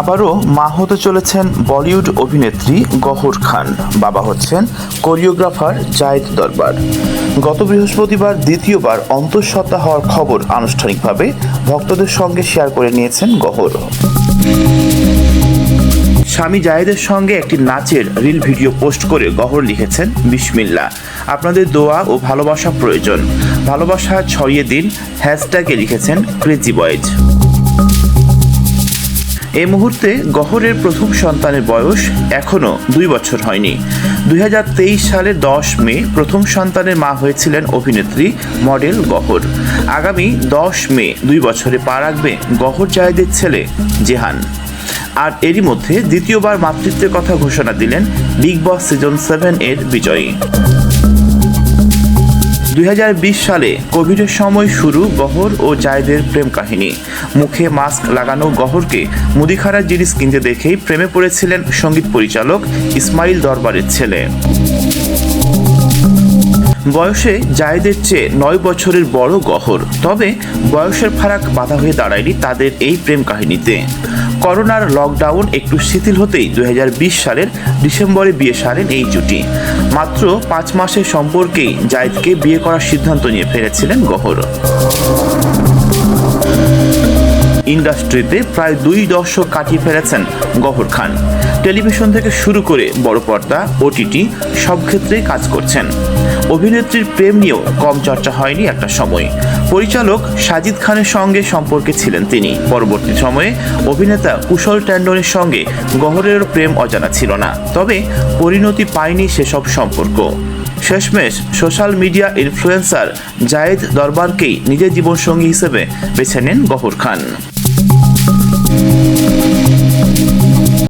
আবারও মা হতে চলেছেন বলিউড অভিনেত্রী গহর খান। বাবা হচ্ছেন কোরিওগ্রাফার জায়েদ দরবার। গত বৃহস্পতিবার দ্বিতীয়বার অন্তঃসত্ত্বা হওয়ার খবর আনুষ্ঠানিকভাবে ভক্তদের সঙ্গে শেয়ার করে নিয়েছেন গহর স্বামী জায়েদের সঙ্গে একটি নাচের রিল ভিডিও পোস্ট করে গহর লিখেছেন বিসমিল্লা আপনাদের দোয়া ও ভালোবাসা প্রয়োজন। ভালোবাসা ছড়িয়ে দিন, হ্যাশট্যাগে লিখেছেন, ক্রেজি বয়েজ। এই মুহূর্তে গহরের প্রথম সন্তানের বয়স এখনও দুই বছর হয়নি। দুই সালের দশ মে প্রথম সন্তানের মা হয়েছিলেন অভিনেত্রী, মডেল গহর আগামী দশ মে দুই বছরে পা রাখবে গহর জায়েদের ছেলে জেহান। আর এরই মধ্যে দ্বিতীয়বার মাতৃত্বের কথা ঘোষণা দিলেন বিগ বস সিজন সেভেন এর বিজয়ী। দুই হাজার বিশ সালে কোভিডের সময় শুরু গহর ও জায়দের প্রেম কাহিনী। মুখে মাস্ক লাগানো গহরকে মুদিখানা জিনিস কিনতে দেখেই প্রেমে পড়েছিলেন সংগীত পরিচালক ইসমাইল দরবারের ছেলে। বয়সে জায়েদের চেয়ে নয় বছরের বড় গহর, তবে বয়সের ফারাক বাধা হয়ে দাঁড়ায়নি তাদের এই প্রেম কাহিনীতে। করোনার লকডাউন একটু শিথিল হতেই দুই হাজার বিশ সালের ডিসেম্বরে বিয়ে সারেন এই জুটি। মাত্র পাঁচ মাসের সম্পর্কেই জায়দকে বিয়ে করার সিদ্ধান্ত নিয়ে ফেলেছিলেন গহর। ইন্ডাস্ট্রিতে প্রায় দুই দশক কাটিয়ে ফেলেছেন গহর খান। টেলিভিশন থেকে শুরু করে বড় পর্দা, ওটিটি সব ক্ষেত্রেই কাজ করছেন। অভিনেত্রীর প্রেম নিয়েও কম চর্চা হয়নি একটা সময়। পরিচালক সাজিদ খানের সঙ্গে সম্পর্কে ছিলেন তিনি। পরবর্তী সময়ে অভিনেতা কুশল ট্যান্ডনের সঙ্গে গহরেরও প্রেম অজানা ছিল না, তবে পরিণতি পায়নি সেসব সম্পর্ক। শেষমেশ সোশ্যাল মিডিয়া ইনফ্লুয়েন্সার জায়েদ দরবারকেই নিজের জীবনসঙ্গী হিসেবে বেছে নেন গহর খান।